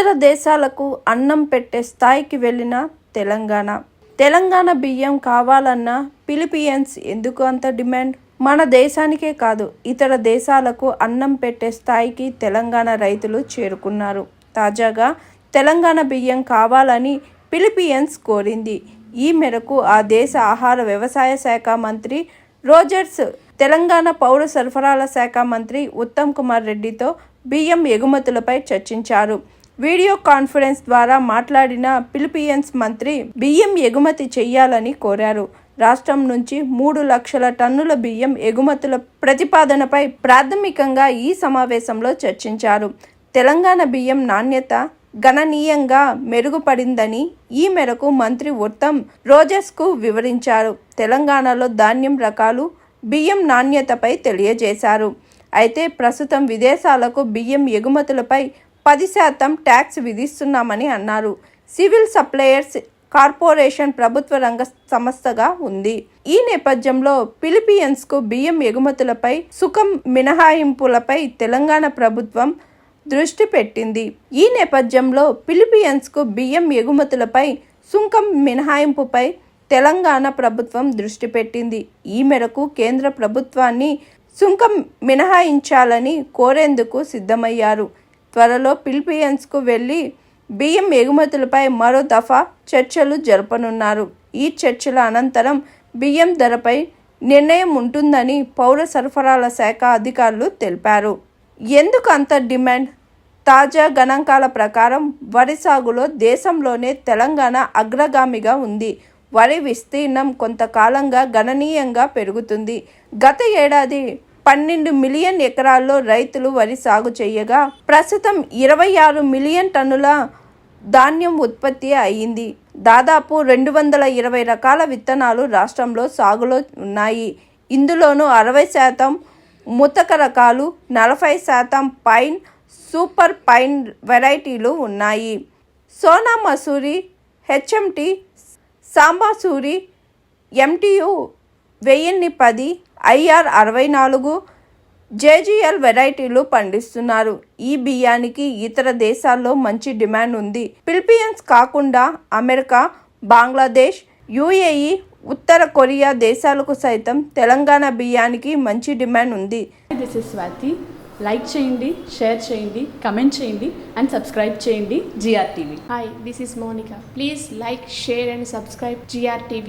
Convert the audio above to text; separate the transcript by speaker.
Speaker 1: ఇతర దేశాలకు అన్నం పెట్టే స్థాయికి వెళ్ళిన తెలంగాణ. తెలంగాణ బియ్యం కావాలన్న ఫిలిపియన్స్ ఎందుకు అంత డిమాండ్? మన దేశానికే కాదు ఇతర దేశాలకు అన్నం పెట్టే స్థాయికి తెలంగాణ రైతులు చేరుకున్నారు. తాజాగా తెలంగాణ బియ్యం కావాలని ఫిలిపియన్స్ కోరింది. ఈ మేరకు ఆ దేశ ఆహార వ్యవసాయ శాఖ మంత్రి రోజర్స్ తెలంగాణ పౌర సరఫరాల శాఖ మంత్రి ఉత్తమ్ కుమార్ రెడ్డితో బియ్యం ఎగుమతులపై చర్చించారు. వీడియో కాన్ఫరెన్స్ ద్వారా మాట్లాడిన ఫిలిపియన్స్ మంత్రి బియ్యం ఎగుమతి చేయాలని కోరారు. రాష్ట్రం నుంచి మూడు లక్షల టన్నుల బియ్యం ఎగుమతుల ప్రతిపాదనపై ప్రాథమికంగా ఈ సమావేశంలో చర్చించారు. తెలంగాణ బియ్యం నాణ్యత గణనీయంగా మెరుగుపడిందని ఈ మేరకు మంత్రి ఉత్తమ్ రోజెస్కు వివరించారు. తెలంగాణలో ధాన్యం రకాలు బియ్యం నాణ్యతపై తెలియజేశారు. అయితే ప్రస్తుతం విదేశాలకు బియ్యం ఎగుమతులపై పది శాతం ట్యాక్స్ విధిస్తున్నామని అన్నారు. సివిల్ సప్లయర్స్ కార్పొరేషన్ ప్రభుత్వ రంగ సంస్థగా ఉంది. ఈ నేపథ్యంలో ఫిలిపియన్స్కు బియ్యం ఎగుమతులపై సుఖం మినహాయింపులపై తెలంగాణ ప్రభుత్వం దృష్టి పెట్టింది. ఈ నేపథ్యంలో ఫిలిపియన్స్కు బియ్యం ఎగుమతులపై సుంకం మినహాయింపుపై తెలంగాణ ప్రభుత్వం దృష్టి పెట్టింది. ఈ మేరకు కేంద్ర ప్రభుత్వాన్ని సుంకం మినహాయించాలని కోరేందుకు సిద్ధమయ్యారు. త్వరలో పిలిపియన్స్కు వెళ్ళి బియ్యం ఎగుమతులపై మరో దఫా చర్చలు జరపనున్నారు. ఈ చర్చల అనంతరం బియ్యం ధరపై నిర్ణయం ఉంటుందని పౌర సరఫరాల శాఖ అధికారులు తెలిపారు. ఎందుకు అంత డిమాండ్? తాజా గణాంకాల ప్రకారం వరి సాగులో దేశంలోనే తెలంగాణ అగ్రగామిగా ఉంది. వరి విస్తీర్ణం కొంతకాలంగా గణనీయంగా పెరుగుతుంది. గత ఏడాది పన్నెండు మిలియన్ ఎకరాల్లో రైతులు వరి సాగు చేయగా ప్రస్తుతం ఇరవై ఆరు మిలియన్ టన్నుల ధాన్యం ఉత్పత్తి అయ్యింది దాదాపు రెండు వందల ఇరవై రకాల విత్తనాలు రాష్ట్రంలో సాగులో ఉన్నాయి. ఇందులోనూ అరవై శాతం ముతక రకాలు నలభై శాతం పైన్ సూపర్ పైన్ వెరైటీలు ఉన్నాయి. సోనా మసూరి హెచ్ఎంటి సాంబాసూరి ఎంటియు వెయ్యిన్ని పది ఐఆర్ అరవై నాలుగు జేజీఎల్ వెరైటీలు పండిస్తున్నారు. ఈ బియ్యానికి ఇతర దేశాల్లో మంచి డిమాండ్ ఉంది. ఫిలిపియన్స్ కాకుండా అమెరికా బంగ్లాదేశ్ యుఏఈ ఉత్తర కొరియా దేశాలకు సైతం తెలంగాణ బియ్యానికి మంచి డిమాండ్ ఉంది.
Speaker 2: దిస్ ఇస్ స్వాతి లైక్ చేయండి షేర్ చేయండి కమెంట్ చేయండి అండ్ సబ్స్క్రైబ్ చేయండి GR TV
Speaker 3: Hi, this is Monica. Please like, share, and subscribe GRTV.